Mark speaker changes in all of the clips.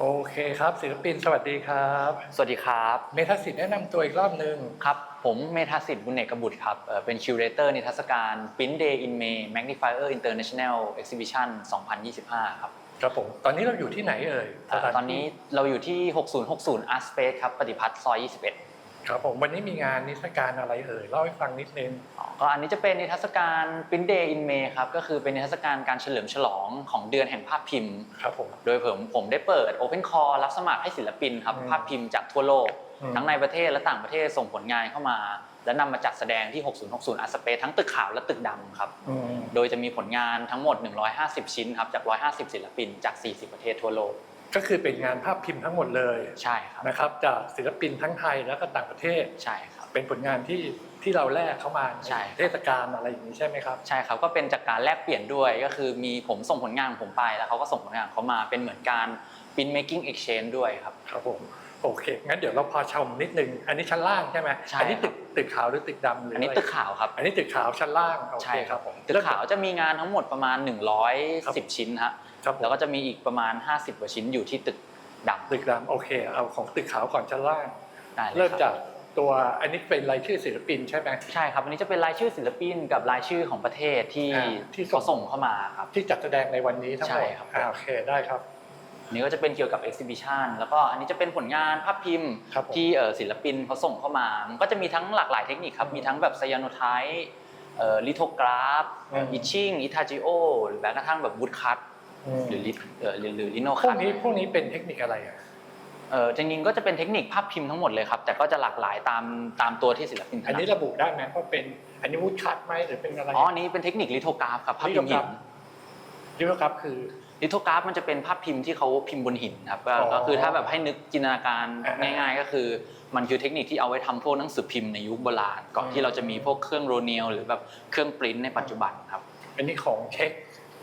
Speaker 1: โอเคครับศิลปินสวัสดีครับ
Speaker 2: สวัสดีครับ
Speaker 1: เมทัศสิทธิ์แนะนำตัวอีกรอบหนึ่ง
Speaker 2: ครับผมเมธาสิทธิ์บุญเอกบุตรครับเอ่อเป็นคิวเรเตอร์นิทรรศการ Print Day in May Magnifier International Exhibition 2025 ครับ
Speaker 1: ครับผมตอนนี้เราอยู่ที่ไหนเอ่ย
Speaker 2: เอ่อ
Speaker 1: สถา
Speaker 2: ตอนนี้เราอยู่ที่ 6060 Art Space ครับ ปฏิพัฒน์ซอย 21
Speaker 1: ครับผมวันนี้มีงานนิทรรศการอะไรเอ่ยเล่าให้ฟังนิดนึง
Speaker 2: อ๋อก็อันนี้จะเป็นนิทรรศการ Print Day in May ครับก็คือเป็นนิทรรศการการเฉลิมฉลองของเดือนแห่งภาพพิมพ์
Speaker 1: ครับผม
Speaker 2: โดยผมผมได้เปิด Open Call รับสมัครให้ศิลปินครับ
Speaker 1: อืม
Speaker 2: ภาพพิมพ์จากทั่วโลก
Speaker 1: อืม
Speaker 2: ทั้งในประเทศและต่างประเทศส่งผลงานเข้ามา และนำมาจัดแสดงที่ 6060 Art Space ทั้งตึกขาวและตึกดำครับ
Speaker 1: อืม
Speaker 2: โดยจะมีผลงานทั้งหมด 150 ชิ้นครับจาก 150 ศิลปินจาก 40 ประเทศทั่วโลก
Speaker 1: ก็คือเป็นงานภาพพิมพ์ทั้งหมดเลย
Speaker 2: ใช่ครับ
Speaker 1: นะครับจากศิลปินทั้งไทยและก็ต่างประเทศ
Speaker 2: ใช่ครับ
Speaker 1: เป็นผลงานที่ที่เราแลกเข้ามา
Speaker 2: ใช่ครับ
Speaker 1: เทศกาลอะไรอย่างนี้ใช่ไหมครับ
Speaker 2: ใช่ครับก็เป็นจากการแลกเปลี่ยนด้วยก็คือมีผมส่งผลงานของผมไปแล้วเขาก็ส่งผลงานของเขามาเป็นเหมือนการ print making exchange ด้วยครับ
Speaker 1: ครับผมโอเคงั้นเดี๋ยวเราพอชมนิดนึง อันนี้ชั้นล่างใช่ไหม
Speaker 2: ใช่
Speaker 1: อันี้
Speaker 2: ครั
Speaker 1: ตึ
Speaker 2: บ
Speaker 1: กตึกขาวหรือตึกดำหรือ
Speaker 2: อั
Speaker 1: อั
Speaker 2: นนี้ตึกขาวครับ
Speaker 1: อันนี้ตึกขาวชั้นล่างโอ
Speaker 2: ใช่
Speaker 1: เค
Speaker 2: ค
Speaker 1: ค
Speaker 2: รั
Speaker 1: รั
Speaker 2: บบผ
Speaker 1: ผมม
Speaker 2: ตึกขาวจะมีงานทั้งหมดประมาณ
Speaker 1: ครับ
Speaker 2: 110 ชิ้นฮะ
Speaker 1: ครับผม
Speaker 2: แล้วก็จะมีอีกประมาณ 50กว่าชิ้นอยู่ที่ตึกดำ
Speaker 1: ตึกดำโอเค เอาของตึกขาวก่อนชั้นล่าง
Speaker 2: ได้เลย
Speaker 1: เริ่ม
Speaker 2: ครับ
Speaker 1: จากตัวอันนี้เป็นรายชื่อศิลปินใช่ไหม
Speaker 2: ใช่ครับอันนี้จะเป็นรายชื่อศิลปินกับรายชื่อของประเทศที่
Speaker 1: อ่าที่
Speaker 2: เขาส่งเข้ามาครับ
Speaker 1: ที่จัดแสดงในวันนี้ทั้งหมด
Speaker 2: ใช่ครับ
Speaker 1: อ่าโอเคได้ครับ
Speaker 2: อันนี้ก็จะเป็นเกี่ยวกับ exhibition แล้วก็อันนี้จะเป็นผลงานภาพพิมพ์
Speaker 1: ครับผม
Speaker 2: ที่เอ่อศิลปินเขาส่งเข้ามามันก็จะมีทั้งหลากหลายเทคนิคครับ มีทั้งแบบไซยาโนไทป์ลิโทกราฟ
Speaker 1: อืม
Speaker 2: อิชชิ่งอิทาจิโอหรือแม้กระทั่งแบบวูดคัต
Speaker 1: อืม
Speaker 2: หรือลิเอ่อหรือหรือลิโน
Speaker 1: พว
Speaker 2: คั
Speaker 1: ก
Speaker 2: ต
Speaker 1: นี้พวกนี้เป็นเทคนิคอะไรอะ
Speaker 2: เออจริงๆก็จะเป็นเทคนิคภาพพิมพ์ทั้งหมดเลยครับ แต่ก็จะหลากหลายตามตามตัวที่ศิลปินถ
Speaker 1: อัน
Speaker 2: นั
Speaker 1: นี้
Speaker 2: ด
Speaker 1: ระบุได้ไหมว่าเป็นอันนี้วูดคัตไหมหรือเป็นอะไร
Speaker 2: อ๋ออันนี้เป็นเทคนิคลิโทกราฟครับภาพพิมพ์หิน
Speaker 1: ลิโทครับคือ
Speaker 2: ลิโทกราฟมันจะเป็นภาพพิมพ์ที่เขาพิมพ์บนหินครับก็
Speaker 1: อ๋อ
Speaker 2: ก็คือถ้าแบบให้นึกจินตนาการ
Speaker 1: อ่า
Speaker 2: ง่าย ๆ ก็คือ มันคือเทคนิคที่เอาไว้ทำพวกหนังสือพิมพ์ในยุคโบราณก่อน
Speaker 1: อืม
Speaker 2: ที่เราจะมีพวกเครื่องโรเนียลหรือแบบเครื่องปริ้นในปัจจุบันครับ
Speaker 1: อันนี้ของเช็ค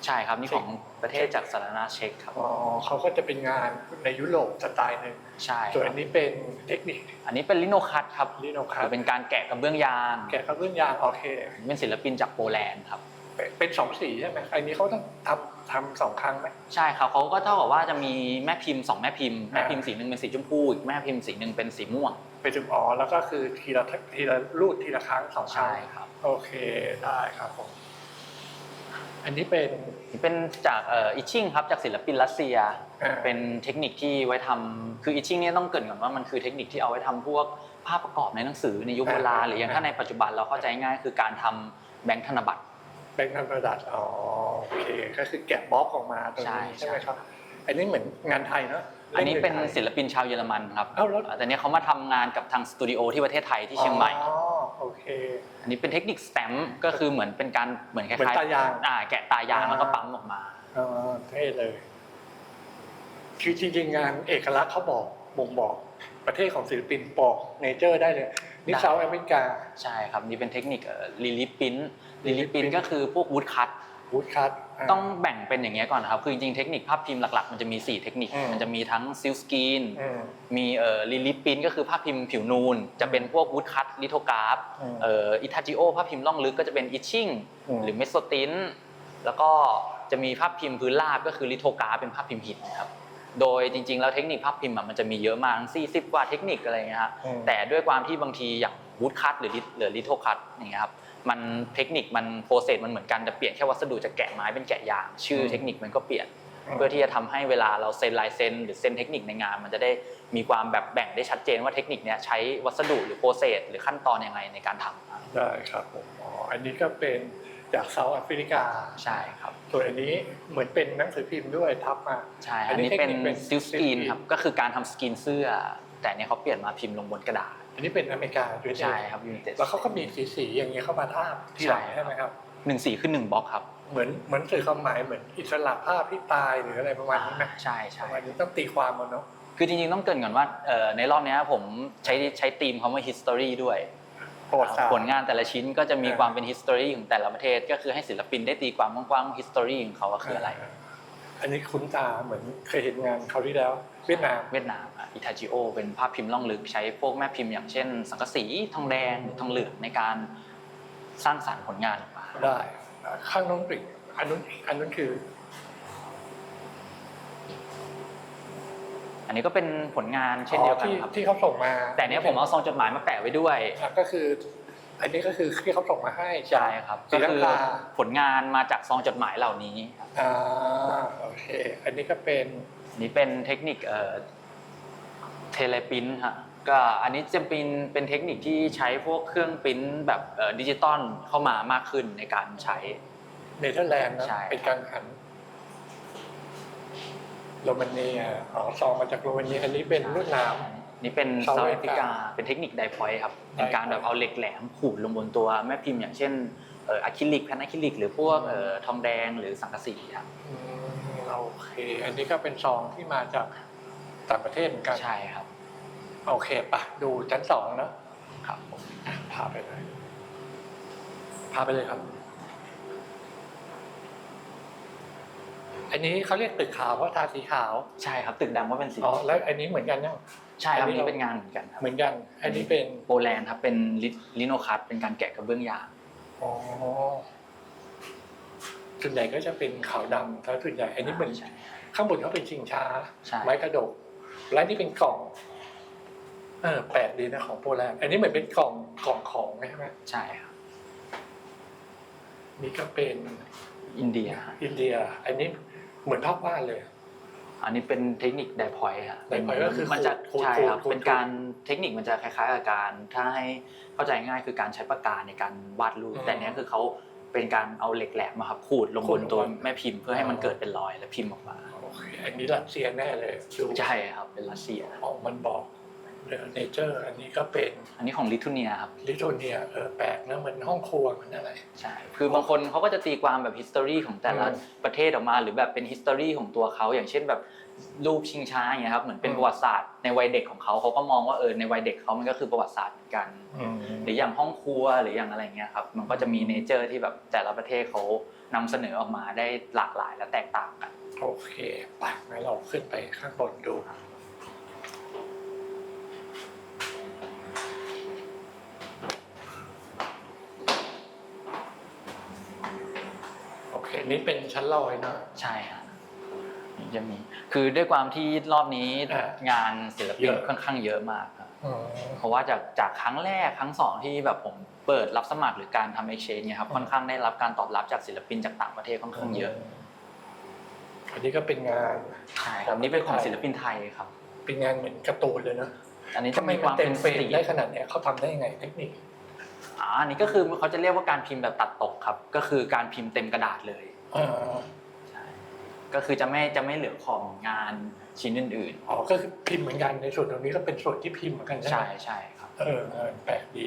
Speaker 2: ใช่ครับนี่ของประเทศจากสาธารณรัฐเช็กครับ
Speaker 1: อ๋อเขาก็จะเป็นงานในยุโรปสไตล์หนึ่ง
Speaker 2: ใช่
Speaker 1: ส่วน
Speaker 2: ค
Speaker 1: อั
Speaker 2: รับ
Speaker 1: นนี้เป็นเทคนิค
Speaker 2: อันนี้เป็นลิโนคัตครับ
Speaker 1: ลิโนคั
Speaker 2: คื
Speaker 1: ต
Speaker 2: อเป็นการแกะกระเบื้องยาง
Speaker 1: แกะกระเบื้องยางโอเค
Speaker 2: เป็นศิลปินจากโปแลนด์ครับ
Speaker 1: เป็นเป็นสองสีใช่ไหมอันนี้เขาต้องทำทำสองครั้งไหม
Speaker 2: ใช่ครับเขาก็เท่ากับว่าจะมีแม่พิมพ์สองแม่พิมพ์แม่
Speaker 1: อ่า
Speaker 2: พิมพ์สีหนึ่งเป็นสีชมพูอีกแม่พิมพ์สีหนึ่งเป็นสีม่วง
Speaker 1: ไปถึงอ๋อแล้วก็คือทีละทีละรูดทีละครั้งสองครั้
Speaker 2: ใช่
Speaker 1: ง
Speaker 2: ครับ
Speaker 1: โอเคได้ครับผม อันนี้เป็น
Speaker 2: นี่เป็นจากเอ่ออิชชิ่งครับจากศิลปินรัสเซีย
Speaker 1: อ่า
Speaker 2: เป็นเทคนิคที่ไว้ทำคืออิชชิ่งเนี่ยต้องเกรินก่อนว่ามันคือเทคนิคที่เอาไว้ทำพวกภาพประกอบในหนังสือในยุคโบราณหรืออย่างถ้าในปัจจุบันเราเข้าใจง่ายคือการทำแบงค์ธนบัตร
Speaker 1: แบงค์ธนบัตรอ๋อโอเคก็คือแกะบล็อกออกมาตรง
Speaker 2: ใช่
Speaker 1: นี้ใช่ไหม
Speaker 2: ใช่
Speaker 1: ครับ อันนี้เหมือนงานไทยเนอะ
Speaker 2: อันนี้เป็น
Speaker 1: ล่
Speaker 2: ศิลปินชาวเยอรมันครับ
Speaker 1: เอ้าแล้ว
Speaker 2: แต่เนี้ยเขามาทำงานกับทางสตูดิโอที่ประเทศไทยที่เชียงใหม่
Speaker 1: อ๋อ โอเค
Speaker 2: อันนี้เป็นเทคนิคสแตมป์ก็คือเหมือนเป็นการเหมือนค
Speaker 1: เหมือน
Speaker 2: ล้าย
Speaker 1: ตายาง
Speaker 2: อ่าแกะตายาง
Speaker 1: อ่า
Speaker 2: แล้วก็ปั๊มออกมา
Speaker 1: อ๋อเท่เลย คือจริงๆงานเอกลักษณ์เขาบอกบ่งบอกประเทศของศิลปินบอกเนเจอร์ได้เลย นี่
Speaker 2: ได้
Speaker 1: เซาท์อเมริกา
Speaker 2: ใช่ครับนี่เป็นเทคนิคลิลิปินลิลิ
Speaker 1: Lily
Speaker 2: ปิน
Speaker 1: print
Speaker 2: ก็คือพวกวูดคัต
Speaker 1: วูดคัต
Speaker 2: ต้องแบ่งเป็นอย่างเงี้ยก่อนนะครับ คือจริงๆ เทคนิคภาพพิมพ์หลักๆ มันจะมี 4 เทคนิค
Speaker 1: อืม
Speaker 2: มันจะมีทั้งซิลสกรีน
Speaker 1: อืม
Speaker 2: มีเอ่อลิลิปินก็คือภาพพิมพ์ผิวนูน จะเป็นพวกวูดคัตลิโทกราฟ
Speaker 1: อืม
Speaker 2: เอ่ออิทาจิโอภาพพิมพ์ล่องลึกก็จะเป็นอิชชิ่ง
Speaker 1: อืม
Speaker 2: หรือเมสโซติน แล้วก็จะมีภาพพิมพ์พื้นราบก็คือลิโทกราฟเป็นภาพพิมพ์หินครับ โดยจริงๆ แล้วเทคนิคภาพพิมพ์อะมันจะมีเยอะมาก40กว่าเทคนิคอะไรเงี้ยฮะ
Speaker 1: อืม
Speaker 2: แต่ด้วยความที่บางทีอย่างวูดคัตหรือลิหรือลิโทคัตอย่างเงี้ยครับ มันเทคนิคมันโปรเซสมันเหมือนกันแต่เปลี่ยนแค่วัสดุจากแกะไม้เป็นแกะยางชื่อเทคนิคมันก็เปลี่ยน เพื่อที่จะทำให้เวลาเราเซ็นลายเซ็นหรือเซ็นเทคนิคในงาน มันจะได้มีความแบบแบ่งได้ชัดเจนว่าเทคนิคเนี้ยใช้วัสดุหรือโปรเซสหรือขั้นตอนยังไงในการทำ
Speaker 1: ได้ครับผมอ๋ออันนี้ก็เป็นจากเซาท์แอฟริกา
Speaker 2: ใช่ครับ
Speaker 1: ส่วนอันนี้เหมือนเป็นหนังสือพิมพ์ด้วยทับมา
Speaker 2: ใช่
Speaker 1: อั
Speaker 2: อั
Speaker 1: น
Speaker 2: น
Speaker 1: นี้
Speaker 2: นี้เป็น
Speaker 1: เทคนิคเป็น
Speaker 2: ซิลสกรีน
Speaker 1: silk screen
Speaker 2: ครับก็คือการทำสกรีนเสื้อ แต่เนี้ยเขาเปลี่ยนมาพิมพ์ลงบนกระดาษ
Speaker 1: อันนี้เป็นอเมริกาด้วย
Speaker 2: ใช่ครับยูนิเต็ด
Speaker 1: แล้วเขาก็มีสีสีๆอย่างเงี้ยเข้ามาทาบที่หลัง
Speaker 2: ใช่
Speaker 1: ใช่ไหมครับ
Speaker 2: หนึ่งสี่คือหนึ่งบล็อกครับ
Speaker 1: เหมือนเหมือนสื่อความหมายเหมือนอิสระภาพที่ตายหรืออะไรประมาณนี้ไหม
Speaker 2: ใช่
Speaker 1: ป
Speaker 2: ใช่
Speaker 1: ระมาณนี้ต้องตีความมันเนาะ
Speaker 2: คือจริงๆต้องเกรินก่อนว่าเอ่อในรอบเนี้ยผมใช้ใช้ธีมคำว่า history ด้วย
Speaker 1: ประวัติศาสตร์
Speaker 2: ผลงานแต่ละชิ้นก็จะมี
Speaker 1: อ่า
Speaker 2: ความเป็น history ของแต่ละประเทศ ก็คือให้ศิลปินได้ตีความกว้างๆ history ของเขาว่าคืออะไร
Speaker 1: อันนี้คุ้นตาเหมือนเคยเห็นงานเขาวที่แล้ว เวียดนาม
Speaker 2: เวียดนามอิทาจิโอเป็นภาพพิมพ์ล่องลึกใช้พวกแม่พิมพ์อย่างเช่น สังกะสีทองแดงหรือทองเหลืองในการสร้างสรรค์ผลงานออกมา
Speaker 1: ได้อ่าข้างน้องปริกอันนู้นอันนู้นคือ
Speaker 2: อันนี้ก็เป็นผลงานเช่นเดียวกัน
Speaker 1: ที่
Speaker 2: ครับ
Speaker 1: ที่เขาส่งมา
Speaker 2: แต่เนี้ยผมเอาซองจดหมายมาแปะไว้ด้วย
Speaker 1: อะก็คือ อันนี้ก็คือที่เขาส่งมาให้
Speaker 2: ใช่ครับ
Speaker 1: ศรี
Speaker 2: ก็
Speaker 1: ลัง
Speaker 2: คือกาผลงานมาจากซองจดหมายเหล่านี้ครับ
Speaker 1: อ่าโอเค อันนี้ก็เป็น
Speaker 2: อั นนี้เป็นเทคนิคเอ่อเทเลพิมพ์ฮะก็อันนี้จะเป็นเป็นเทคนิคที่ใช้พวกเครื่องปริ้นแบบเอ่อดิจิตอลเข้ามามากขึ้นในการใช้
Speaker 1: เนเธอร์แลนด์นะ
Speaker 2: ใช่
Speaker 1: เป็นกังหันโรมาเนียอ๋อซองมาจากโรมาเนียอันนี้เป็นลวดหน้
Speaker 2: นี่เป็น
Speaker 1: เซา
Speaker 2: เซา
Speaker 1: ท์
Speaker 2: ท์
Speaker 1: แอ
Speaker 2: แอ
Speaker 1: ฟ
Speaker 2: ฟ
Speaker 1: ริ
Speaker 2: ริ
Speaker 1: กา
Speaker 2: กาเป็นเทคนิคไดพอยต์ครับเป็นการ
Speaker 1: ไดพอยต์
Speaker 2: แบบเอาเหล็กแหลมขูดลงบนตัวแม่พิมพ์อย่างเช่นเอ่ออะคริลิกแผ่นอะคริลิก หรือพวกเอ่อทองแดงหรือสังกะสีครับำ
Speaker 1: อืม โอเค อันนี้ก็เป็นซองที่มาจากต่างประเทศเหมือนกัน
Speaker 2: ใช่ครับ
Speaker 1: โอเคปะดูชั้นสองเนอะ
Speaker 2: ครับผม
Speaker 1: อะพาไปเลยพาไปเลยครับ อันนี้เขาเรียกตึกขาวเพราะทาสีขาว
Speaker 2: ใช่ครับตึกดำก็เป็นสี
Speaker 1: อ๋อแล้วอันนี้เหมือนกันนะ
Speaker 2: ใช่ครับ
Speaker 1: อันนี้
Speaker 2: นี่
Speaker 1: เรา
Speaker 2: เป็นงานเหมือนกันครับ
Speaker 1: เหมือนกัน อันนี้เป็น
Speaker 2: โปแลนด์ครับเป็นลิโนคัตเป็นการแกะกระเบื้องยาง
Speaker 1: อ๋อ ส่วนใหญ่ก็จะเป็นขาวดำแล้วส่วนใหญ่อันนี้เป็น
Speaker 2: ใช่
Speaker 1: ข้างบนเขาเป็นชิงช้า
Speaker 2: ใช่
Speaker 1: ไม้กระดก และนี่เป็นกล่อง เออแปลกดีนะของโปแลนด์อันนี้เหมือนเป็นกล่องกล่องของใช่ไหม
Speaker 2: ใช่ครับ
Speaker 1: นี่ก็เป็น
Speaker 2: อินเดีย
Speaker 1: อินเดีย อันนี้เหมือนภาพวาดเลย
Speaker 2: อันนี้เป็นเทคนิคไดพอยต์ครับ
Speaker 1: ไดพอยต์ก็คือ
Speaker 2: มันจะ
Speaker 1: ขูด
Speaker 2: ใช่ครับ
Speaker 1: ขูดขูด
Speaker 2: เป็นการเทคนิคมันจะคล้ายๆกับการ ถ้าให้เข้าใจง่ายคือการใช้ปากกาในการวาดรูป
Speaker 1: อืม
Speaker 2: แต่เนี้ยคือเขา เป็นการเอาเหล็กแหลมมาครับขูดลง
Speaker 1: ขู
Speaker 2: บ
Speaker 1: ด
Speaker 2: น
Speaker 1: ลง
Speaker 2: ตัว
Speaker 1: บน
Speaker 2: แม่พิมพ์เพื่อให้มันเกิดเป็นรอยแล้วพิมพ์ออกมา
Speaker 1: โอเคอันนี้รัสเซียแน่เลยดู
Speaker 2: ใช่ครับเป็นรัสเซีย
Speaker 1: ออกมันบอก เนเจอร์อันนี้ก็เป็น
Speaker 2: อันนี้ของลิทัวเนียครับ
Speaker 1: ลิโทเนียเออแปลกนะเหมือนห้องครัวเหมือนอะไร
Speaker 2: ใช่ คือบางคนเขาก็จะตีความแบบ history ของแต่ละ
Speaker 1: อืม
Speaker 2: ประเทศออกมา หรือแบบเป็น history ของตัวเขาอย่างเช่นแบบรูปชิงช้าอย่างเงี้ยครับเหมือนเป็น
Speaker 1: อืม
Speaker 2: ประวัติศาสตร์ในวัยเด็กของเขาเขาก็มองว่าเออในวัยเด็กเขามันก็คือประวัติศาสตร์เหมือนกัน
Speaker 1: อืม
Speaker 2: หรืออย่างห้องครัวหรืออย่างอะไรเงี้ยครับมันก็จะมีเนเจอร์ที่แบบแต่ละประเทศเขานำเสนอออกมาได้หลากหลายและแตกต่างกัน
Speaker 1: โอเคไปงั้นเราขึ้นไปข้างบนดู โอเคนี่เป็นชั้นลอยเนอะ
Speaker 2: ใช่ครับนี่จะมี คือด้วยความที่รอบนี้
Speaker 1: อ่างา
Speaker 2: นศิลปิน
Speaker 1: เยอะ
Speaker 2: ค่อนข้างเยอะมากครับ
Speaker 1: อืม
Speaker 2: เพราะว่าจากจากครั้งแรกครั้งสองที่แบบผมเปิดรับสมัครหรือการทำ exchange เนี่ยครับ
Speaker 1: อืม
Speaker 2: ค่อนข้างได้รับการตอบรับจากศิลปินจากต่างประเทศค่อนข้างเยอะ
Speaker 1: อันนี้ก็เป็นงาน
Speaker 2: ใช่ครับนี่เป็นของศิลปินไทยครับ
Speaker 1: เป็นงานเหมือนการ์ตูนเลยนะ
Speaker 2: อันนี้
Speaker 1: ทำ
Speaker 2: จะ
Speaker 1: ไม
Speaker 2: มีค
Speaker 1: มัน
Speaker 2: วาม
Speaker 1: เต็
Speaker 2: เป็
Speaker 1: ม
Speaker 2: น
Speaker 1: เฟร
Speaker 2: ส
Speaker 1: ม
Speaker 2: ตรี
Speaker 1: ได้ขนาดเนี้ยเขาทำได้ยังไงเทคนิค
Speaker 2: อ่าอันนี้ก็คือเขาจะเรียกว่าการพิมพ์แบบตัดตกครับ ก็คือการพิมพ์เต็มกระดาษเลย
Speaker 1: อ่า
Speaker 2: ใช่ก็คือจะไม่จะไม่เหลือของงานชิ้นอื่น
Speaker 1: อ๋อก็คือพิมพ์เหมือนกันในส่วนตรงนี้ก็เป็นส่วนที่พิมพ์เหมือนกัน
Speaker 2: ๆ
Speaker 1: ใช่
Speaker 2: ใช่
Speaker 1: ไหม
Speaker 2: ใช่ครับ
Speaker 1: เออเออแปลกดี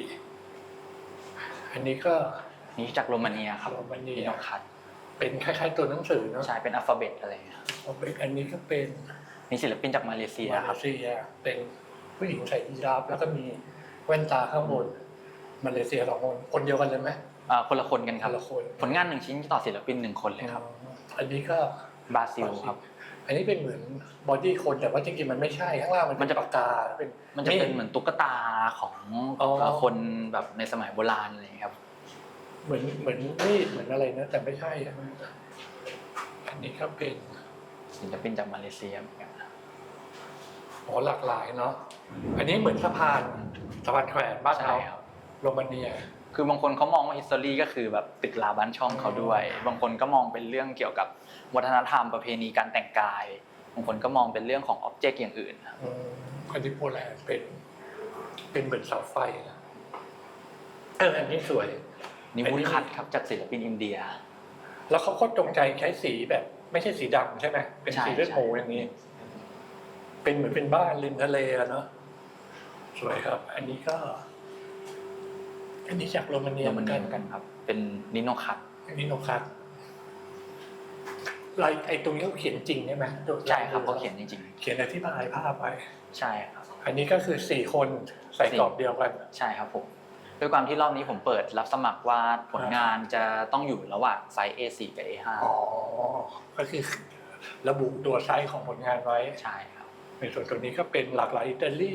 Speaker 1: อันนี้ก็
Speaker 2: นี่จากโรมาเนียครับ
Speaker 1: โรมาเนีย
Speaker 2: โนคัต
Speaker 1: เป็นคล้าย ๆ ตัวหนังสือเนาะ
Speaker 2: ใช่เป็นอัลฟาเบตอะไรอย่างเงี้ยครับ
Speaker 1: อันนี้ก็เป็น
Speaker 2: นี่ศิลปินจากมาเลเซีย
Speaker 1: มา
Speaker 2: ค
Speaker 1: เล
Speaker 2: รับ
Speaker 1: เซียเป็นผู้หญิงใส่ยีราฟแล้วก็มีแว่นตาข้างบนมาเลเซียสองคนคนเดียวกันเลยไหม
Speaker 2: อ่าคนละคนกันค
Speaker 1: ครับนละคน
Speaker 2: ผลงานหนึ่งชิ้นต่อศิลปินหนึ่งคนเลยครับ
Speaker 1: อันนี้ก็
Speaker 2: บราซิลครับ
Speaker 1: อันนี้เป็นเหมือนบอดี้คนแต่ว่าจริงๆมันไม่ใช่ข้างล่างมัน
Speaker 2: มันจะ
Speaker 1: ปากกาเป็น
Speaker 2: มันจะเป็นเหมือนตุ๊กตาของ
Speaker 1: อ๋อ
Speaker 2: เอ่อคนแบบในสมัยโบราณอะไรอย่างเงี้ยครับ
Speaker 1: เหมือนเหมือนมีดเหมือนอะไรนะ แต่ไม่ใช่อะอันนี้ก็เป็น
Speaker 2: ศิลปินจากมาเลเซียเหมือนกันครับ
Speaker 1: อ๋อหลากหลายเนาะอันนี้เหมือนสะพานสะพานแขวนบ้าน
Speaker 2: ใช่
Speaker 1: เรา
Speaker 2: ครับ
Speaker 1: โรมาเนีย
Speaker 2: คือบางคนเขามองว่า history ก็คือแบบตึกราบ้านช่องเขาด้วย บางคนก็มองเป็นเรื่องเกี่ยวกับวัฒนธรรมประเพณีการแต่งกาย บางคนก็มองเป็นเรื่องของ object อย่างอื่นครับ
Speaker 1: อืมอันนี้โปแลนด์เป็น เป็นเหมือนเสาไฟนะเอออันนี้สวย
Speaker 2: นี่
Speaker 1: อันนี้
Speaker 2: วุ้นคัดครับจากศิลปินอินเดีย
Speaker 1: แล้วเขาก็จงใจใช้สีแบบ ไม่ใช่สีดำใช่ไหมเป็น
Speaker 2: ใช่
Speaker 1: สีเลือด
Speaker 2: ใช่
Speaker 1: หมูอย่างนี้ เป็นเหมือนเป็นบ้านริมทะเลอะเนาะสวยครับ อันนี้ก็ อันนี้จากโรมาเนีย
Speaker 2: โร
Speaker 1: เหมื
Speaker 2: มา
Speaker 1: อน
Speaker 2: เนี
Speaker 1: กั
Speaker 2: ย
Speaker 1: น
Speaker 2: เหมือนกันครับ เป็นนิโนคัต
Speaker 1: อันนี้โนคัสลายไอ้ตรงนี้เขาเขียนจริงใช่ไหม
Speaker 2: ใช่ครับเขาเขียนจริง
Speaker 1: เขียนอธิบายภาพไป
Speaker 2: ๆ ใช่ครับ
Speaker 1: อันนี้ก็คือสี่คนใส่
Speaker 2: สี่
Speaker 1: กรอบเดียวกัน
Speaker 2: ใช่ครับผมด้วยความที่รอบนี้ผมเปิดรับสมัครว่าผลงานจะต้องอยู่ระหว่างไซส์ A4 กับ A5
Speaker 1: อ๋อ ก็คือระบุตัวไซส์ของผลงานไว้
Speaker 2: ใช่ครับ
Speaker 1: ในส่วนตรงนี้ก็เป็นหลากหลายอิตาลี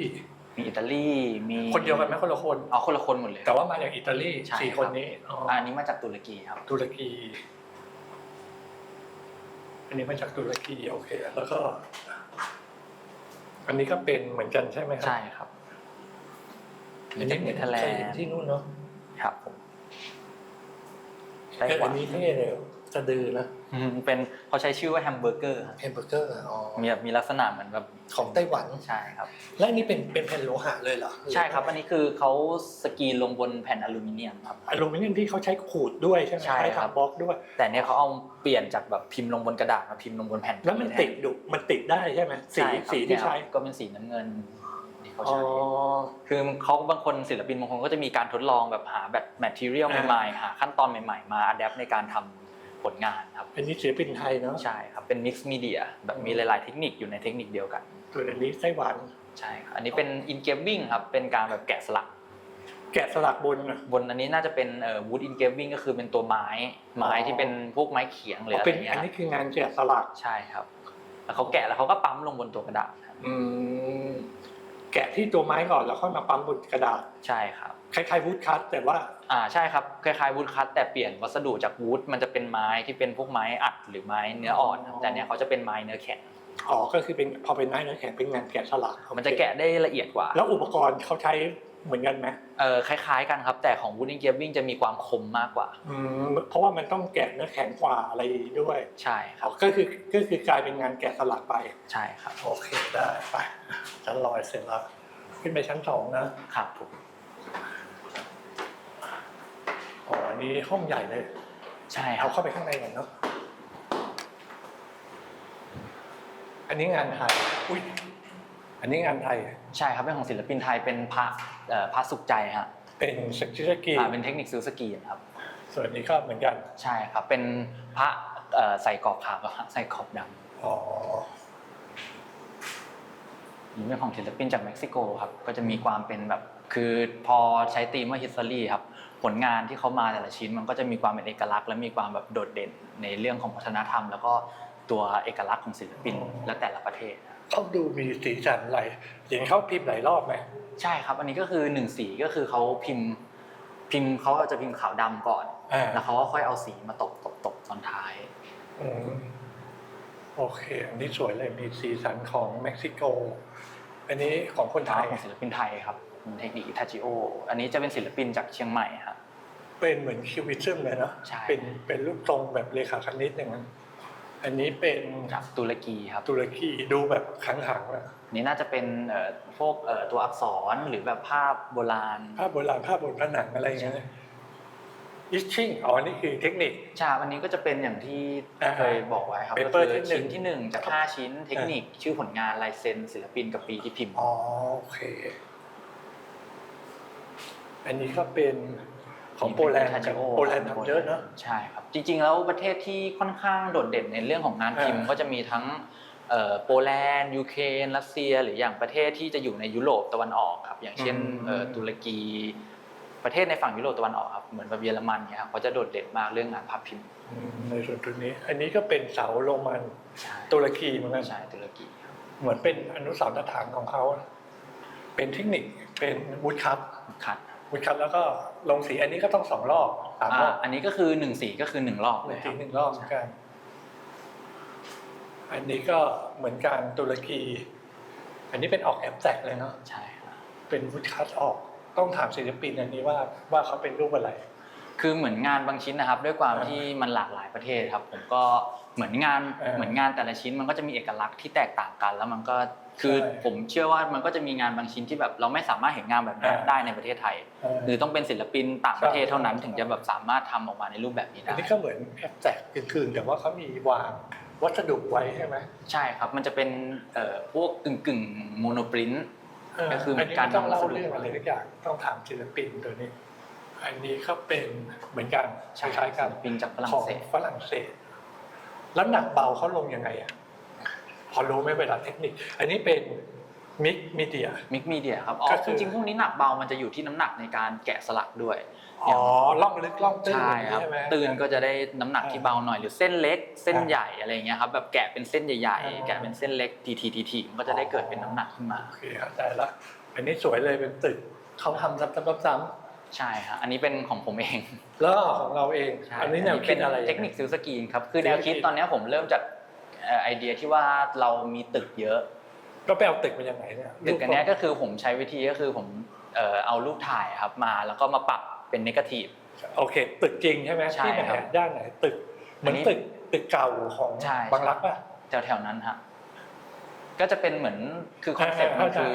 Speaker 2: มีอิตาลีมี
Speaker 1: คนเดียวกันไหมคนละคน
Speaker 2: เอาคนละคนหมดเลย
Speaker 1: แต่ว่ามาจากอิตาลี
Speaker 2: ใช่
Speaker 1: สี่
Speaker 2: ครับ
Speaker 1: คนนี้อ๋ออ
Speaker 2: อันนี้มาจากตุรกีครับ
Speaker 1: ตุรกี อันนี้มาจากตุรกีโอเค แล้วก็ อันนี้ก็เป็นเหมือนกันใช่ไหมครั
Speaker 2: ใช่ครับ
Speaker 1: อันนี้
Speaker 2: เนเธอร์แล
Speaker 1: เค
Speaker 2: น
Speaker 1: ยเห็น
Speaker 2: ด์
Speaker 1: ที่นู่นเนาะ
Speaker 2: ครับผมไต้ห
Speaker 1: อั
Speaker 2: วัน
Speaker 1: นนี้เท่เลย สะดือนะ
Speaker 2: อืมเป็นเขาใช้ชื่อว่าแฮมเบอร์เกอร์ครับ
Speaker 1: แฮมเบอร์เกอร์อ๋อ
Speaker 2: มีแบบมีลักษณะเหมือนแบบ
Speaker 1: ของไต้หวัน
Speaker 2: ใช่ครับ
Speaker 1: และอันนี้เป็นเป็นแผ่นโลหะเลยเหรอ
Speaker 2: ใช่ครับ อันนี้คือเขาสกรีนลงบนแผ่นอลูมิเนียมครับ
Speaker 1: อลูมิเนียมที่เขาใช้ขูดด้วยใช่ไหม
Speaker 2: ใช่ครับ
Speaker 1: ทำบล็อกด้วย
Speaker 2: แต่เนี่ยเขาเอาเปลี่ยนจากแบบพิมพ์ลงบนกระดาษมาพิมพ์ลงบนแผ่น
Speaker 1: แล้วมันติดดุมันติดได้ใช่ไหมสี
Speaker 2: ใช่ครับ
Speaker 1: สีที่ใช้
Speaker 2: เนี่ยก็เป็นสีน้ำเงินที่เขา
Speaker 1: อ๋อ
Speaker 2: ใช้ คือเขาบางคนศิลปินบางคนก็จะมีการทดลองแบบหาแบบแมทเทียล
Speaker 1: อ่า
Speaker 2: ใหม่ๆ หาขั้นตอนใหม่ๆ มาอัดแอปในการทำ ผลงานครับ
Speaker 1: อันนี้ศิลปินไทยเนาะ
Speaker 2: ใช่ครับเป็นมิกซ์มีเดียแบบมีหลาย ๆ เทคนิคอยู่ในเทคนิคเดียวกัน
Speaker 1: ส่วนอันนี้ไต้หวัน
Speaker 2: ใช่ครับอันนี้เป็นอินเก v บิ้งครับเป็นการแบบแกะสลัก
Speaker 1: แกะสลักบนน่ะ
Speaker 2: บนอันนี้น่าจะเป็นเอ่อวูดอินเก v บิ้งก็คือเป็นตัวไม้ไม้ที่เป็นพวกไม้เขียงหรืออะไร
Speaker 1: เป็น
Speaker 2: เงี้
Speaker 1: อั
Speaker 2: ย
Speaker 1: นนี้คืองานแกะสลัก
Speaker 2: ใช่ครับ แล้วเขาแกะแล้วเขาก็ปั๊มลงบนตัวกระดาษครับ
Speaker 1: อืม แกะที่ตัวไม้ก่อนแล้วค่อยมาปั๊มบนกระดาษ
Speaker 2: ใช่ครับ
Speaker 1: คล้ายๆวูดคัตแต่ว่า
Speaker 2: อ่าใช่ครับคล้ายๆวูดคัตแต่เปลี่ยนวัสดุจากวูดมันจะเป็นไม้ที่เป็นพวกไม้อัดหรือไม้เนื้ออ่อนครับแต่เนี่ยเขาจะเป็นไม้เนื้อแข็ง
Speaker 1: อ๋อก็คือเป็นพอเป็นไม้เนื้อแข็งเป็นงานแกะสลัก
Speaker 2: มันจะแกะได้ละเอียดกว่า
Speaker 1: แล้วอุปกรณ์เขาใช้ เหมือนกันไหม
Speaker 2: เออคล้าย ๆ กันครับ แต่ของ Wooden Engraving จะมีความคมมากกว่า
Speaker 1: อืมเพราะว่ามันต้องแกะเนื้อแข็งกว่าอะไรด้วย
Speaker 2: ใช่ค
Speaker 1: อ๋
Speaker 2: รั
Speaker 1: อบก็คือก็คือกลายเป็นงานแกะสลักไป
Speaker 2: ใช่ครับ
Speaker 1: โอเคได้ไปชั้นลอยเสร็จแล้วขึ้นไปชั้นสองนะครับ
Speaker 2: ผม
Speaker 1: อ๋ออันนี้ห้องใหญ่เลย
Speaker 2: ใช่ค
Speaker 1: เอา
Speaker 2: รับ
Speaker 1: เข้าไปข้างในก่อนเนาะอันนี้งานไทยอุ้ย อันนี้งานไทย
Speaker 2: ใช่ครับเป็นของศิลปินไทยเป็นพระเอ่อพระสุขใจฮะ
Speaker 1: เป็นสกิสกี
Speaker 2: อ่าเป็นเทคนิคซิลสกรีนครับ
Speaker 1: ส่วนนี้ก็เหมือนกัน
Speaker 2: ใช่ครับเป็นพระเอ่อใส่กรอบขาวกับพระใส่กรอบดำ
Speaker 1: อ๋อ
Speaker 2: นี่เป็นของศิลปินจากเม็กซิโกครับก็จะมีความเป็นแบบคือพอใช้ธีมว่า history ครับผลงานที่เขามาแต่ละชิ้นมันก็จะมีความเป็นเอกลักษณ์ และมีความแบบโดดเด่นในเรื่องของวัฒนธรรม แล้วก็ตัวเอกลักษณ์ของศิลปินและแต่ละประเทศครับ
Speaker 1: เขาดูมีสีสันหลายอย่างเขาพิมพ์หลายรอบไหม
Speaker 2: ใช่ครับ อันนี้ก็คือหนึ่งสีก็คือเขาพิมพ์ พิมพ์เขาจะพิมพ์ขาวดำก่อน
Speaker 1: อ่า
Speaker 2: แล้วเขาก็ค่อยเอาสีมาตบตบตบตอนท้าย
Speaker 1: อืมโอเค อันนี้สวยเลยมีสีสันของเม็กซิโก อันนี้ของคนไทย
Speaker 2: ของศิลปินไทยครับเป็นเทคนิคอิทาจิโอ อันนี้จะเป็นศิลปินจากเชียงใหม่ครับ
Speaker 1: เป็นเหมือนคิวบิซึมเลยเนาะ
Speaker 2: ใช่
Speaker 1: เป็นเป็นรูปทรงแบบเลขาคณิตอย่างนั้น อันนี้เป็น
Speaker 2: จากตุรกีครับ
Speaker 1: ตุรกีดูแบบขังหังๆอะ
Speaker 2: อันนี้น่าจะเป็นเอ่อพวกเอ่อตัวอักษรหรือแบบภาพโบราณ
Speaker 1: ภาพโบราณภาพบนผนังอะไรอย่างเงี้ยอิชชิ่งอ๋อนี่คือเทคนิค
Speaker 2: ใช่อันนี้ก็จะเป็นอย่างที่
Speaker 1: อ่า
Speaker 2: เคยบอกไว้ครับ
Speaker 1: เป
Speaker 2: ก็
Speaker 1: เปอร์
Speaker 2: คือ
Speaker 1: ที่หนึ่ง
Speaker 2: ชิ้นที่หนึ่งจากห้าชิ้นเทคนิค ชื่อผลงานลายเซ็นศิลปินกับปีที่พิมพ์
Speaker 1: อ๋อโอเค อันนี้ก็เป็น ของโปแลนด์
Speaker 2: ทาจิโอ
Speaker 1: โปแลนด์ทำเยอะเนาะ
Speaker 2: ใช่ครับ จริง ๆ แล้วประเทศที่ค่อนข้างโดดเด่นในเรื่องของงานพิมพ์
Speaker 1: อ่า
Speaker 2: ก็จะมีทั้งเอ่อโปแลนด์ยูเครนรัสเซีย หรืออย่างประเทศที่จะอยู่ในยุโรปตะวันออกครับ อย่างเช่นเอ่อตุรกี ประเทศในฝั่งยุโรปตะวันออกครับเหมือนแบบเยอรมันเนี่ยครับเขาจะโดดเด่นมากเรื่องงานภาพพิมพ์
Speaker 1: อืมในส่วนตรงนี้ อันนี้ก็เป็นเสาโรมัน
Speaker 2: ใช่
Speaker 1: ตุรกีเหมือนกัน
Speaker 2: ใช่ตุรกีครับ
Speaker 1: เหมือนเป็นอนุสาวรณ์ฐานของเขา เป็นเทคนิคเป็นวูดคัพ
Speaker 2: คัด
Speaker 1: วูดคัพแล้วก็ลงสีอันนี้ก็ต้องสองรอบสามร
Speaker 2: อ่า
Speaker 1: อบ
Speaker 2: อันนี้ก็คือหนึ่งสีก็คือหนึ่งรอบ
Speaker 1: ห
Speaker 2: เล
Speaker 1: นึ่ง
Speaker 2: ยค
Speaker 1: สี
Speaker 2: รับ
Speaker 1: หนึ่งรอบเหมือนกัน อันนี้ก็เหมือนกันตุรกี อันนี้เป็นออกแอบแตกเลยเนาะ
Speaker 2: ใช่ครับ
Speaker 1: เป็นวูดคัพออก ต้องถามศิลปินอันนี้ว่าว่าเขาเป็นรูปอะไร
Speaker 2: คือเหมือนงานบางชิ้นนะครับ ด้วยความ
Speaker 1: อ่า
Speaker 2: ที่มันหลากหลายประเทศครับ ผมก็เหมือนงาน
Speaker 1: เออ
Speaker 2: เหมือนงานแต่ละชิ้นมันก็จะมีเอกลักษณ์ที่แตกต่างกัน แล้วมันก็คือ
Speaker 1: ใช่
Speaker 2: ผมเชื่อว่ามันก็จะมีงานบางชิ้นที่แบบเราไม่สามารถเห็นงานแบบนี้
Speaker 1: อ่า
Speaker 2: ได้ในประเทศไทย
Speaker 1: เออ
Speaker 2: หรือต้องเป็นศิลปินต่างประเทศ
Speaker 1: ใช่
Speaker 2: เท่านั้น ถึงจะแบบสามารถทำออกมาในรูปแบบนี้
Speaker 1: อั
Speaker 2: ได้
Speaker 1: นนี้ก็เหมือนแอบแตกกึ่งๆแต่ว่าเขามีวางวัสดุไว้ใช่ไหม
Speaker 2: ใช่ครับมันจะเป็นเอ่อพวกกึ่งกึ่งโมโนปรินก็คือเป็นการ
Speaker 1: นนี้ต้องเล่า
Speaker 2: ทำวัสดุ
Speaker 1: เรื่องอะไรทุกอย่างต้องถามศิลปินตัวนี้ อันนี้ก็เป็นเหมือนกันค
Speaker 2: ใช่
Speaker 1: ล้ายๆกัน
Speaker 2: ศิลปินจากฝรั่
Speaker 1: ข
Speaker 2: ง
Speaker 1: อง
Speaker 2: เศส
Speaker 1: ฝรั่งเศส แล้วหนักเบาเขาลงยังไงอะพอรู้ไหมเวลาเทคนิค อันนี้เป็นมิกมีเดีย
Speaker 2: มิกมีเดียครับอ๋อ
Speaker 1: ก็คื
Speaker 2: จ
Speaker 1: อ
Speaker 2: ริงๆพวกนี้หนักเบามันจะอยู่ที่น้ำหนักในการแกะสลักด้วย
Speaker 1: อ๋อล่องลึกล่องตื้น
Speaker 2: ใช่ครับ
Speaker 1: ใช่ไหม
Speaker 2: ตื่นก็จะได้น้ำหนักที่เบาหน่อยหรือเส้นเล็ก เส้น
Speaker 1: อ่า
Speaker 2: ใหญ่อะไรอย่างเงี้ยครับแบบแกะเป็นเส้นใหญ่
Speaker 1: อ่า
Speaker 2: ๆ แกะเป็นเส้นเล็กทีทีทีทีมันก็จะได้เกิดเป็นน้ำหนักขึ้นมา
Speaker 1: โอเคเข้าใจละอันนี้สวยเลยเป็นตึกเขาทำซ้ำๆๆ
Speaker 2: ใช่ครับอันนี้เป็นของผมเอง
Speaker 1: ๆแล้วของเราเอง
Speaker 2: ใช่
Speaker 1: อันนี้แนวคิดอะไร
Speaker 2: เทคนิคซิลสกรีนครับคือแนวคิด
Speaker 1: ซิลสกรีน
Speaker 2: ตอนเนี้ยผมเริ่มจากเอ่อไอเดียที่ว่าเรามีตึกเยอะ
Speaker 1: ก็ไปเอาตึกมาจากไหนเนี่ย
Speaker 2: ตึกอันเนี้ยก็คือผมใช้วิธีก็คือผมเอ่อเอารูปถ่ายครับมาแล้วก็มาปรับเป็นนกาทีฟ
Speaker 1: โอเค ตึกจริงใช่ไหม
Speaker 2: ใช่
Speaker 1: ที่ไหน
Speaker 2: ครับ
Speaker 1: ย่านไหนตึกเหมือน
Speaker 2: อันนี้
Speaker 1: ตึกตึกเก่าของ
Speaker 2: ใช่
Speaker 1: บางรักป่ะ
Speaker 2: แถวแถวๆนั้นฮะก็จะเป็นเหมือนคือคอนเซ็ปต์มัน
Speaker 1: เข้าใจ
Speaker 2: คือ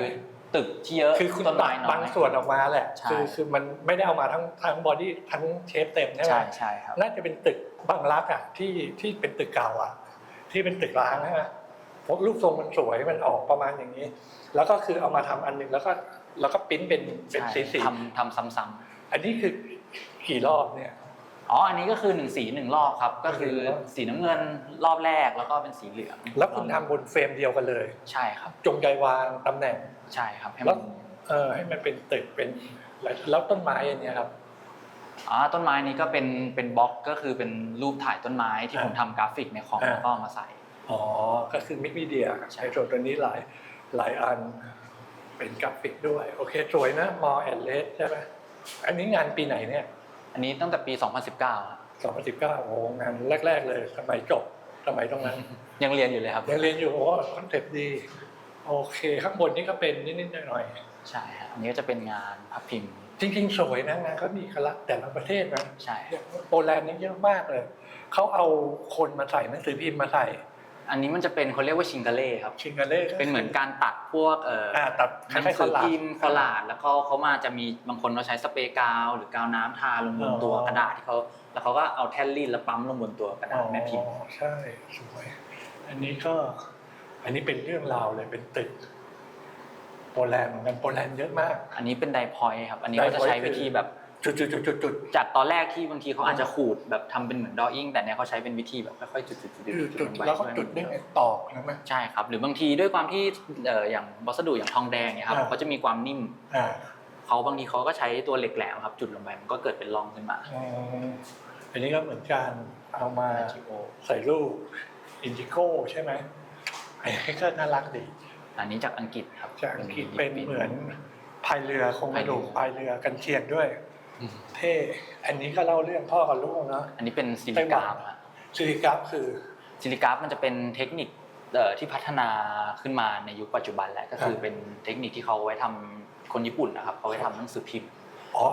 Speaker 2: ตึกที่เยอะ
Speaker 1: คือคุณ
Speaker 2: ต้น
Speaker 1: ตั
Speaker 2: ไม้
Speaker 1: ด
Speaker 2: น้อย
Speaker 1: บางส่วนออกมาแหละ
Speaker 2: ใช่
Speaker 1: คือคือมันไม่ได้เอามาทั้งทั้งบอดี้ทั้งเชฟเต็มใช่ไหม
Speaker 2: ใช่ใช่ครับ
Speaker 1: น่าจะเป็นตึกบางรักอะที่ที่เป็นตึกเก่าอะ ที่เป็นตึกร้างใช่ไหมเพราะรูปทรงมันสวยมันออกประมาณอย่างนี้ แล้วก็คือเอามาทำอันหนึงแล้วก็แล้วก็ปริ้นเป็นเป็น
Speaker 2: ใช่
Speaker 1: สีสี
Speaker 2: ทำทำซ้ำ
Speaker 1: อันนี้คือกี่รอบเนี่ย
Speaker 2: ๆ อ๋ออันนี้ก็คือหนึ่งสีหนึ่งรอบครับ ก็คือ
Speaker 1: หนึ่งรอบ
Speaker 2: สีน้ำเงินรอบแรกแล้วก็เป็นสีเหลือง
Speaker 1: แล้วคุณทำบนเฟรมเดียวกันเลย
Speaker 2: ใช่ครับ
Speaker 1: จงใจวางตำแหน่ง
Speaker 2: ใช่ครับให้
Speaker 1: แล้
Speaker 2: มั
Speaker 1: วนเออให้มันเป็นตึกเป็นแล้วแล้วต้นไม้อันเนี้ยครับ
Speaker 2: อ๋อต้นไม้นี้ก็เป็นเป็นบล็อกก็คือเป็นรูปถ่ายต้นไม้ที่
Speaker 1: อ่า
Speaker 2: ผมทำกราฟิกในคอม
Speaker 1: อ่า
Speaker 2: แล้วก็เอามาใส่
Speaker 1: อ๋อ ก็คือมิกมีเดีย
Speaker 2: ใช่
Speaker 1: ใช้ส่วนตัวนี้หลายหลายอันเป็นกราฟิกด้วย โอเค สวยนะมอแอนเลสใช่ไหมอันนี้งานปีไหนเนี่ย
Speaker 2: อันนี้ตั้งแต่ปี 2019ครับ
Speaker 1: 2019โอ้งานแรก ๆ เลยสมัยจบสมัยตรงนั้น
Speaker 2: ยังเรียนอยู่เลยครับ
Speaker 1: ยังเรียนอยู่โอ้คอนเซ็ปต์ดี โอเค ข้างบนนี่ก็เป็นนิดๆหน่อย
Speaker 2: ใช่ฮะอันนี้ก็จะเป็นงานพับพิมพ์
Speaker 1: ๆจริงๆ สวยนะงานเขามีเอกลักษณ์แต่ละประเทศนะ
Speaker 2: ใช่
Speaker 1: อย่างโปแลนด์นี่เยอะมากเลยเขาเอาคนมาใส่หนังสือพิมพ์มาใส่
Speaker 2: อันนี้มันจะเป็นเขาเรียกว่าชิงกาเล่ครับ
Speaker 1: ชิงกาเล่
Speaker 2: เป็นเหมือนการตัดพวกเอ่อ
Speaker 1: อ่าตัด
Speaker 2: หนังสือพิมพ์คอลาดแล้วก็เขามาจะมีบางคนเขาใช้สเปรย์กาวหรือกาวน้ำทาลงบนตัวกระดาษที่เขาแล้วเขาก็เอาแท่นรีดแล้วปั๊มลงบนตัวกระดาษแม่พิมพ์
Speaker 1: อ๋อใช่สวยอันนี้ก็อันนี้เป็นเรื่องราวเลยเป็นตึกโปแลนด์เหมือนกันโปแลนด์เยอะมาก
Speaker 2: อันนี้เป็นไดพอยครับ อันนี้ก็จะใช้วิธีแบบ
Speaker 1: จุดจุดจุดจุดจุด
Speaker 2: จากตอนแรกที่บางทีเขาอาจจะขูดแบบทำเป็นเหมือนดออิ่งแต่เนี้ยเขาใช้เป็นวิธีแบบค่อยๆจุดจุดจุด
Speaker 1: จุด
Speaker 2: จุ
Speaker 1: จุ
Speaker 2: ด
Speaker 1: ด
Speaker 2: ลงไป
Speaker 1: แล้วก็จุดด้วยไงตอกนะมั้ย
Speaker 2: ใช่ครับ หรือบางทีด้วยความที่เอ่ออย่างวัสดุอย่างทองแดงเนี่ยครับ
Speaker 1: อ่า
Speaker 2: เขาจะมีความนิ่ม
Speaker 1: อ่า
Speaker 2: เขาบางทีเขาก็ใช้ตัวเหล็กแหลมครับ จุดลงไปมันก็เกิดเป็นร่องขึ้นมา
Speaker 1: อืมอันนี้ก็เหมือนกันเอามา
Speaker 2: GO
Speaker 1: ใส่รูปอินดิโก้ใช่ไหมไอ้นี่ก็น่ารักดี
Speaker 2: อันนี้จากอังกฤษครับ
Speaker 1: จากอังกฤษเป็นเหมือนพายเรือโครงกระดูกพายเรือกันเชียงด้วย
Speaker 2: อืม
Speaker 1: เท่อันนี้ก็เล่าเรื่องพ่อกับลูกเนาะ
Speaker 2: อันนี้เป็นซิ
Speaker 1: ไต้
Speaker 2: ลิ
Speaker 1: หวัน
Speaker 2: กราฟฮะ
Speaker 1: ซิลิกราฟคือ
Speaker 2: ซิลิกราฟมันจะเป็นเทคนิคเอ่อที่พัฒนาขึ้นมาในยุคปัจจุบันแหละก็คือ
Speaker 1: ครับ
Speaker 2: เป็นเทคนิคที่เขาไว้ทำคนญี่ปุ่นนะครับเขาไว้ทำหนังสือพิมพ์
Speaker 1: อ๋อ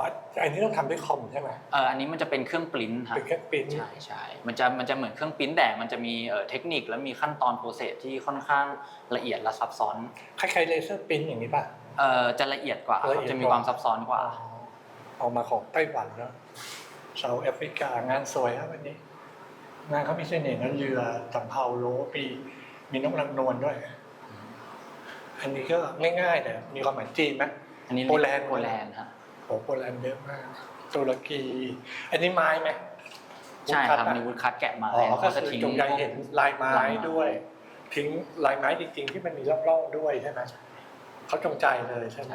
Speaker 1: อันนี้ต้องทำด้วยคอมใช่ไหม
Speaker 2: เอ่ออันนี้มันจะเป็นเครื่องปริ้นท์ครับ
Speaker 1: เป็นแค่ปริ้น
Speaker 2: ใช่ใช่มันจะมันจะเหมือนเครื่องปริ้นท์แต่มันจะมีเอ่อเทคนิคและมีขั้นตอนโปรเซสที่ค่อนข้างละเอียดและซับซ้อน
Speaker 1: คล้ายๆเลเซอร์ปริ้นอย่างนี้ป่ะ
Speaker 2: เอ่อจะละเอียดกว่าครับ
Speaker 1: ละเอียดกว่า
Speaker 2: จะมีความซับซ้อนกว่า
Speaker 1: เอามาของไต้หวันเนาะเซาท์แอฟริกางานสวยครับวันนี้ งานเขามีเสน่ห์นะเรือสำเภาโลปี มีนกนางนวลด้วย อันนี้ก็ง่ายๆแต่มีความหมายจีนไหม
Speaker 2: อันนี้
Speaker 1: โปแลนด์
Speaker 2: โปแลนด์ฮะ
Speaker 1: โอ้โปแลนด์เยอะมากตุรกี อันนี้ไม้ไหม
Speaker 2: ใช่ครับ
Speaker 1: วูดคัทอะ
Speaker 2: มีวูดคัตแกะไม้
Speaker 1: อ๋อก็
Speaker 2: เขาจะ
Speaker 1: คือ
Speaker 2: ทิ้ง
Speaker 1: จงใจเห็นลายไม้
Speaker 2: ลายไม้
Speaker 1: ด้วย ทิ้งลายไม้จริง ๆ ที่มันมีร่องๆด้วยใช่ไหมเขาจงใจเลยใช่ไหม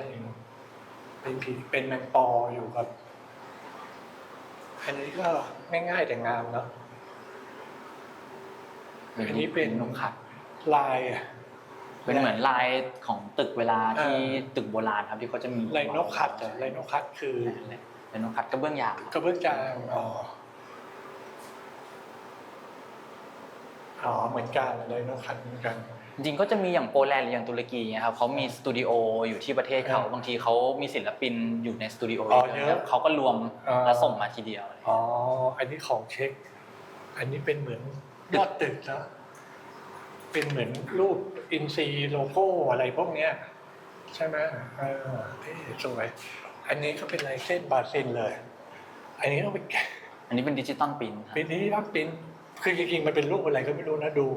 Speaker 1: เป็นผีเป็นแมงปออยู่กับ อันนี้ก็ง่ายๆแต่งามเนาะอันนี้เป็น
Speaker 2: นกขัด
Speaker 1: ลายอะ
Speaker 2: เป็นเหมือนลายของตึกเวลาที่
Speaker 1: เออ
Speaker 2: ตึกโบราณครับที่เขาจะมี
Speaker 1: ลายนกขัดอะลายนกขัดคือ
Speaker 2: ลายนกขัดกระเบื้องยาง
Speaker 1: กระเบื้องจางอ๋ออ๋อเหมือนกันลายนกขัดเหมือนกัน
Speaker 2: จริงๆก็จะมีอย่างโปแลนด์หรืออย่างตุรกีเนี่ยครับเขามีสตูดิโออยู่ที่ประเทศเขา
Speaker 1: เออบา
Speaker 2: งทีเขามีศิลปินอยู่ในสตูดิโอ
Speaker 1: อ๋อ
Speaker 2: เดียว
Speaker 1: เยอะ
Speaker 2: เขาก็รวม
Speaker 1: อ่า
Speaker 2: แล้วส่งมาทีเดียว
Speaker 1: อ๋ออันนี้ของเช็ค อันนี้เป็นเหมือนยอดตึกนะเป็นเหมือนรูปอินซีโลโก้อะไรพวกเนี้ยใช่ไหมเออเท่สวยอันนี้ก็เป็นลายเส้นบาซินเลย อันนี้ต้องไปแกะ
Speaker 2: อันนี้เป็นดิจิตอลปรินท์ครับ
Speaker 1: ปีนี้รับปิ้นคือจริงๆมันเป็นรูปอะไรก็ไม่รู้นะดู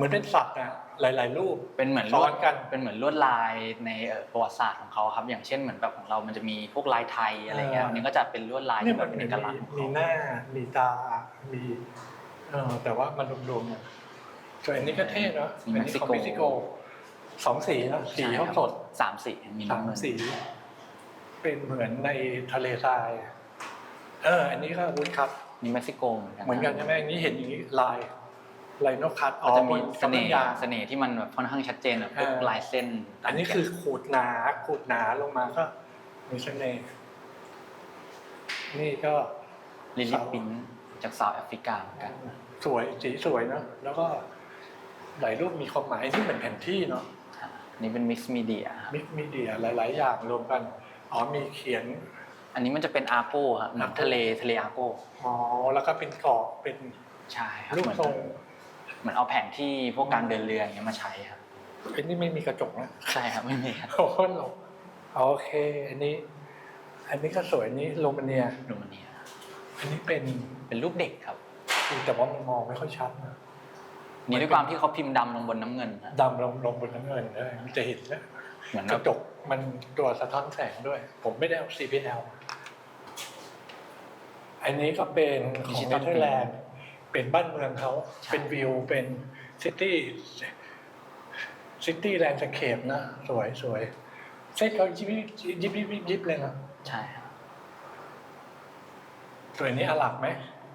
Speaker 1: เหมือนเป็นสัตว์นะหลาย ๆ รูป
Speaker 2: เป็นเหมือนล
Speaker 1: ซ้
Speaker 2: ว
Speaker 1: อ
Speaker 2: ด
Speaker 1: นกัน
Speaker 2: เป็นเหมือนลวดลายในเอ่อประวัติศาสตร์ของเขาครับ อย่างเช่นเหมือนแบบของเรามันจะมีพวกลายไทยอะไรเงี้ย
Speaker 1: อ่า
Speaker 2: อันนี้ก็จะเป็นลวดลาย
Speaker 1: เนี่ย
Speaker 2: ที่แบ
Speaker 1: มั
Speaker 2: บ
Speaker 1: น
Speaker 2: เป็น
Speaker 1: มี
Speaker 2: เอกลักษณ์ของ
Speaker 1: มี
Speaker 2: เขา
Speaker 1: หน้า มีตา มีเออแต่ว่ามันรวมๆเนี่ยส่วนอันนี้ก็เท่เนาะอันนี้ของเม็กซิโกสองสีนะสี
Speaker 2: ใช่
Speaker 1: เขา
Speaker 2: ครับ
Speaker 1: สด
Speaker 2: สามสีมี
Speaker 1: สาม
Speaker 2: น้ำเงิน
Speaker 1: สี เป็นเหมือนในทะเลทราย เออ อันนี้ก็วุ้นคัท
Speaker 2: มีเม็กซิโกเหมือนกัน
Speaker 1: เหมือนกันใช่ไหมอันนี้เห็นอย่างนี้ลาย ลายนกคัท
Speaker 2: ก็จะมี
Speaker 1: บ
Speaker 2: เสน่ห์
Speaker 1: กำลังยา
Speaker 2: เสน่ห์ที่มันแบบค่อนข้างชัดเจนแบบพวก
Speaker 1: เออ
Speaker 2: ลายเส้นตาม
Speaker 1: อันนี้
Speaker 2: แกะ
Speaker 1: คือขูดหนาขูดหนาลงมาก็มีเสน่ห์นี่ก็
Speaker 2: ลิลิปินจากเซาท์แอฟริกาเหมือนกัน
Speaker 1: สวยสีสวยเนาะแล้วก็หลายรูปมีความหมายที่เหมือนแผนที่เนาะ
Speaker 2: นี่เป็นมิกซ์มีเดียครับ
Speaker 1: มิกมีเดียหลาย ๆ อย่างรวมกันอ๋อมีเขียน
Speaker 2: อันนี้มันจะเป็นอาร์โก้ครับหนัง
Speaker 1: Argo
Speaker 2: ทะเลทะเลอาร์โก้
Speaker 1: อ๋อแล้วก็เป็นกรอบเป็น
Speaker 2: ใช่ครับ
Speaker 1: รูป
Speaker 2: เหมือน
Speaker 1: ทรง
Speaker 2: เหมือนเอาแผนที่พวกการเดินเรืออย่างเงี้ยมาใช้ครับ
Speaker 1: ไอ้นี่ไม่มีกระจกนะ
Speaker 2: ใช่ครับไม่มีครับ
Speaker 1: โอ้โหหลบโอเค อันนี้ อันนี้ก็สวยอันนี้โรมาเนีย
Speaker 2: โรมาเนีย
Speaker 1: อันนี้เป็น
Speaker 2: เป็นรูปเด็กครับ
Speaker 1: แต่ว่ามันมองไม่ค่อยชัดนะ
Speaker 2: นี่ด้วยความที่เขาพิมพ์ดำลงบนน้ำเงินนะ
Speaker 1: ดำลงลงบนน้ำเงินได้มันจะเห็นนะ
Speaker 2: เหมือน
Speaker 1: ก
Speaker 2: แบ
Speaker 1: ระ
Speaker 2: บ
Speaker 1: จกมันตัวสะท้อนแสงด้วย ผมไม่ได้เอา CPL อันนี้ก็เป็นของเนเธอร์แลนด์ เป็นบ้านเมืองเขาเป็นวิวเป็นซิตี้ซิตี้แลนด์สเคปนะสวยสวยเซตเขายิบยิบยิบยิบยิบยิบเลยนะ
Speaker 2: ใช่ครับ
Speaker 1: สวยนี้อาหรับไหม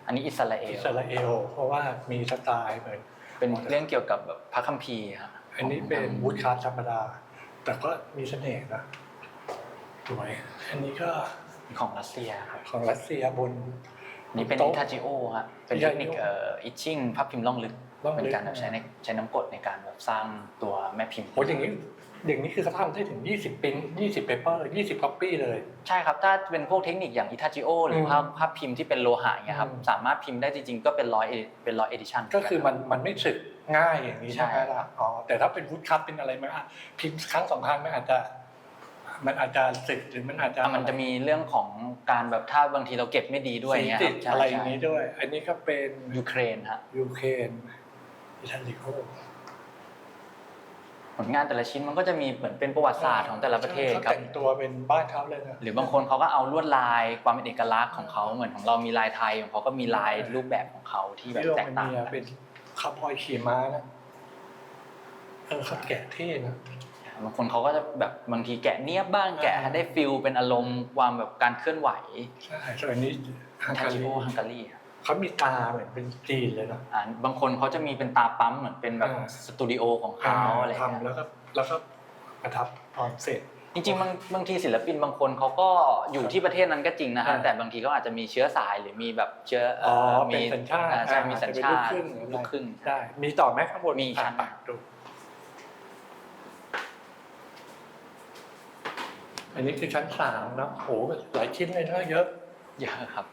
Speaker 2: อันนี้อิสราเอ
Speaker 1: อิ
Speaker 2: ล
Speaker 1: สราเอลเพราะว่ามีสไตล์เหมือน
Speaker 2: เป็นเรื่องเกี่ยวกับแบบพระคัมภีร์ครับ
Speaker 1: อันนี้เป็นวูดคาร์ธรรมดา แต่ก็มีเสน่ห์นะสวยอันนี้ก็
Speaker 2: ของรัสเซียครับ
Speaker 1: ของรัสเซียบน
Speaker 2: นี่เป็น
Speaker 1: โต๊ะ
Speaker 2: อิทาจิโอครับเป็นเทคนิคเอ่ออิชชิ่งภาพพิมพ์ล่องลึก
Speaker 1: ล่องลึก
Speaker 2: เป็นการแบบใช้ในใช้น้ำกรดในการแบบสร้างตัวแม่พิมพ์
Speaker 1: โหอย่างนี้อย่างนี้คือเขาทำได้ถึง 20ปิ้น20 paper 20 copy เลย
Speaker 2: ใช่ครับถ้าเป็นพวกเทคนิคอย่างอิทาจิโอหรือ
Speaker 1: ม
Speaker 2: ภาพภาพพิมพ์ที่เป็นโลหะเนี่ยครับ
Speaker 1: อืม
Speaker 2: สามารถพิมพ์ได้จริงๆก็เป็นร้อยเป็นร้อยเอดิชัน
Speaker 1: ก็คือมันมันไม่สึกง่ายอย่างนี้ใช่ไหม
Speaker 2: ใช่
Speaker 1: ล่ะอ๋อแต่ถ้าเป็นวูดคัตเป็นอะไรมันอะพิมพ์ครั้งสองครั้งมันอาจจะ มันอาจจะสึกหรือมันอาจจะ
Speaker 2: มันจะมีเรื่องของการแบบถ้าบางทีเราเก็บไม่ดีด้วย
Speaker 1: สี
Speaker 2: เนี่ยค
Speaker 1: ติ
Speaker 2: รั
Speaker 1: ด
Speaker 2: บใช่
Speaker 1: อะไรอ
Speaker 2: ใช่
Speaker 1: ย่างนี้ด้วย อันนี้ก็เป็น
Speaker 2: ยูเครนฮะ
Speaker 1: ยูเครนอิตาลีโอ
Speaker 2: ผลงานแต่ละชิ้นมันก็จะมีเหมือนเป็นประวัติศาสตร์ของแต่ละประเทศ
Speaker 1: เขา
Speaker 2: ครับ
Speaker 1: แต่งตัวเป็นบ้านเขาเลยนะ
Speaker 2: หรือบางคนเขาก็เอาลวดลายความเป็นเอกลักษณ์ของเขาเหมือนของเรามีลายไทยของเขาก็มีลายรูปแบบของเขาที่แบบ
Speaker 1: ที่โร
Speaker 2: แตก
Speaker 1: มา
Speaker 2: ต่าง
Speaker 1: เนีย
Speaker 2: กัน
Speaker 1: เป็นคาร์บอยขี่ม้านะเออเขาแกะเท่นะ
Speaker 2: บางคนเขาก็จะแบบบางทีแกะเนียบบ้างแกะให้ได้ฟิลเป็นอารมณ์ความแบบการเคลื่อนไหว
Speaker 1: ใช่ส่วนอันนี้ฮัง
Speaker 2: ทา
Speaker 1: การี
Speaker 2: จิโอฮังการีครับ
Speaker 1: เขามีตาเหมือนเป็นจีนเลยนะ
Speaker 2: อ่าบางคนเขาจะมีเป็นตาปั๊มเหมือนเป็นแบบ
Speaker 1: อ่า
Speaker 2: สตูดิโอของเขาอะไรอย่าง
Speaker 1: ทำ
Speaker 2: เงี้ย
Speaker 1: แล้วก็แล้วก็ประทับตอนเสร็จ
Speaker 2: จริงๆบางบางทีศิลปินบางคนเขาก็อยู่ที่ประเทศนั้นก็จริงนะฮะ
Speaker 1: อ่า
Speaker 2: แต่บางทีก็อาจจะมีเชื้อสายหรือมีแบบเชื้อ
Speaker 1: อ๋อ
Speaker 2: อ่อ
Speaker 1: เป็นสัญชาติ
Speaker 2: อ่ใช่มีสัญชาติ
Speaker 1: อาจจะเป็นลูกครึ่งหรืออะไร
Speaker 2: ลูกครึ่ง
Speaker 1: ได้มีต่อไหมข้างบน
Speaker 2: มีชั้น
Speaker 1: อะดู อันนี้คือชั้นสามนะโหหลายชิ้นเลยนะเยอะ
Speaker 2: เยอะครับ